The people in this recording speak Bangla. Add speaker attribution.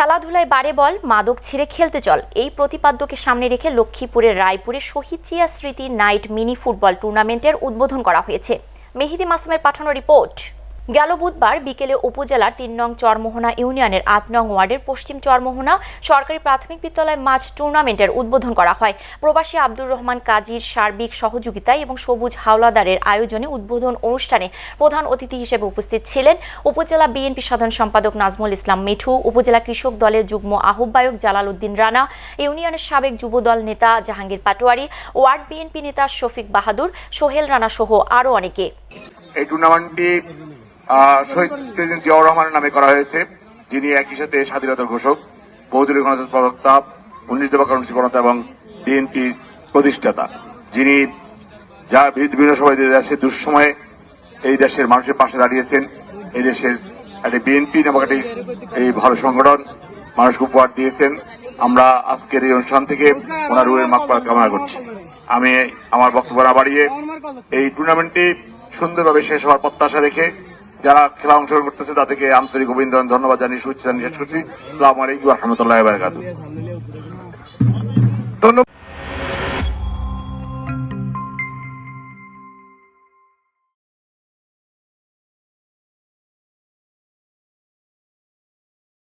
Speaker 1: খেলাধুলায় বারে বল মাদক ছিঁড়ে খেলতে চল এই প্রতিপাদ্যকে সামনে রেখে লক্ষ্মীপুরের রায়পুরে শহীদ চিয়া স্মৃতি নাইট মিনি ফুটবল টুর্নামেন্টের উদ্বোধন করা হয়েছে মেহিদি মাসুমের পাঠানো রিপোর্ট গেল বুধবার বিকেলে উপজেলার তিন নং চরমোহনা ইউনিয়নের আট নং ওয়ার্ডের পশ্চিম চরমোহনা সরকারি প্রাথমিক বিদ্যালয় মাছ টুর্নামেন্টের উদ্বোধন করা হয় প্রবাসী আব্দুর রহমান কাজীর সার্বিক সহযোগিতায় এবং সবুজ হাওলাদারের আয়োজনে উদ্বোধন অনুষ্ঠানে প্রধান অতিথি হিসেবে উপস্থিত ছিলেন উপজেলা বিএনপি সাধারণ সম্পাদক নাজমুল ইসলাম মিঠু উপজেলা কৃষক দলের যুগ্ম আহ্বায়ক জালাল উদ্দিন রানা ইউনিয়নের সাবেক যুবদল নেতা জাহাঙ্গীর পাটোয়ারি ওয়ার্ড বিএনপি নেতা শফিক বাহাদুর সোহেল রানা সহ আরও অনেকে
Speaker 2: এই টুর্নামেন্টটি শহীদ প্রেসিডেন্ট জিয়াউর রহমানের নামে করা হয়েছে যিনি একই সাথে স্বাধীনতার ঘোষক বৌদ্ধ গণতন্ত্র প্রবক্তা উনিশ দেবা কর্মসূচি এবং বিএনপির প্রতিষ্ঠাতা যিনি যা বিভিন্ন সময় দেশের দুঃসময়ে এই দেশের মানুষের পাশে দাঁড়িয়েছেন এই দেশের একটি বিএনপি নামক একটি এই ভালো সংগঠন মানুষকে উপহার দিয়েছেন আমরা আজকের এই অনুষ্ঠান থেকে ওনার রুয়ের মাকপা কামনা করছি আমি আমার বক্তব্য না বাড়িয়ে এই টুর্নামেন্টটি সুন্দরভাবে শেষ হওয়ার প্রত্যাশা রেখে যারা খেলা অংশগ্রহণ করতেছে তাদেরকে আন্তরিক অভিনন্দন ধন্যবাদ জানিয়ে শুভেচ্ছা শেষ করছি আসসালামু আলাইকুম রহমতুল্লাহ ধন্যবাদ